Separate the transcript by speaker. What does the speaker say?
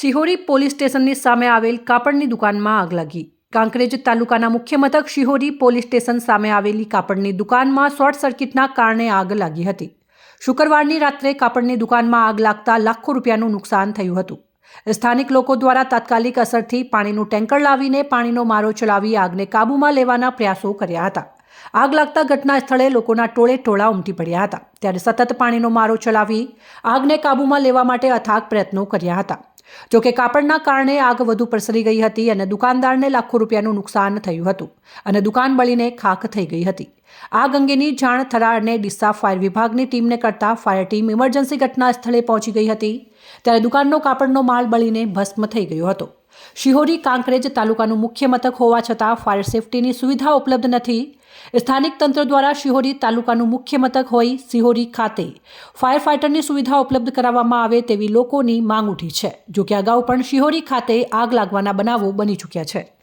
Speaker 1: Shihori police સ્ટેશનની સામે આવેલ કાપડની દુકાનમાં આગ લાગી. કાંકરેજ તાલુકાના મુખ્ય મથક શિહોરી પોલીસ સ્ટેશન સામે આવેલી કાપડની દુકાનમાં શોર્ટ સર્કિટના કારણે આગ લાગી હતી. શુક્રવારની રાત્રે કાપડની દુકાનમાં આગ લાગતા લાખો રૂપિયાનું નુકસાન થયું હતું. સ્થાનિક લોકો દ્વારા તાત્કાલિક અસરથી પાણીનું ટેન્કર લાવીને પાણીનો મારો ચલાવી આગને કાબૂમાં લેવાના પ્રયાસો કર્યા હતા. આગ લાગતા ઘટના સ્થળે લોકોના ટોળે ટોળા ઉમટી પડ્યા હતા. ત્યારે સતત પાણીનો મારો ચલાવી આગને કાબૂમાં લેવા માટે અથાગ પ્રયત્નો કર્યા હતા. જોકે કાપડના કારણે આગ વધુ પ્રસરી ગઈ હતી અને દુકાનદારને લાખો રૂપિયાનું નુકસાન થયું હતું અને દુકાન બળીને ખાખ થઈ ગઈ હતી. આગ અંગેની જાણ થરા અને ડિસ્સા ફાયર વિભાગની ટીમને કરતા ફાયર ટીમ ઇમરજન્સી ઘટના સ્થળે પહોંચી ગઈ હતી. ત્યારે દુકાનનો કાપડનો માલ બળીને ભસ્મ થઈ ગયો હતો. શિહોરી કાંકરેજ તાલુકાનું મુખ્ય મથક હોવા છતાં ફાયર સેફટીની સુવિધા ઉપલબ્ધ નથી. સ્થાનિક તંત્ર દ્વારા શિહોરી તાલુકાનું મુખ્ય મથક હોય શિહોરી ખાતે ફાયર ફાઇટરની સુવિધા ઉપલબ્ધ કરાવવામાં આવે તેવી લોકોની માંગ ઉઠી છે, જોકે અગાઉ પણ શિહોરી ખાતે આગ લાગવાના બનાવો બની ચૂક્યા છે.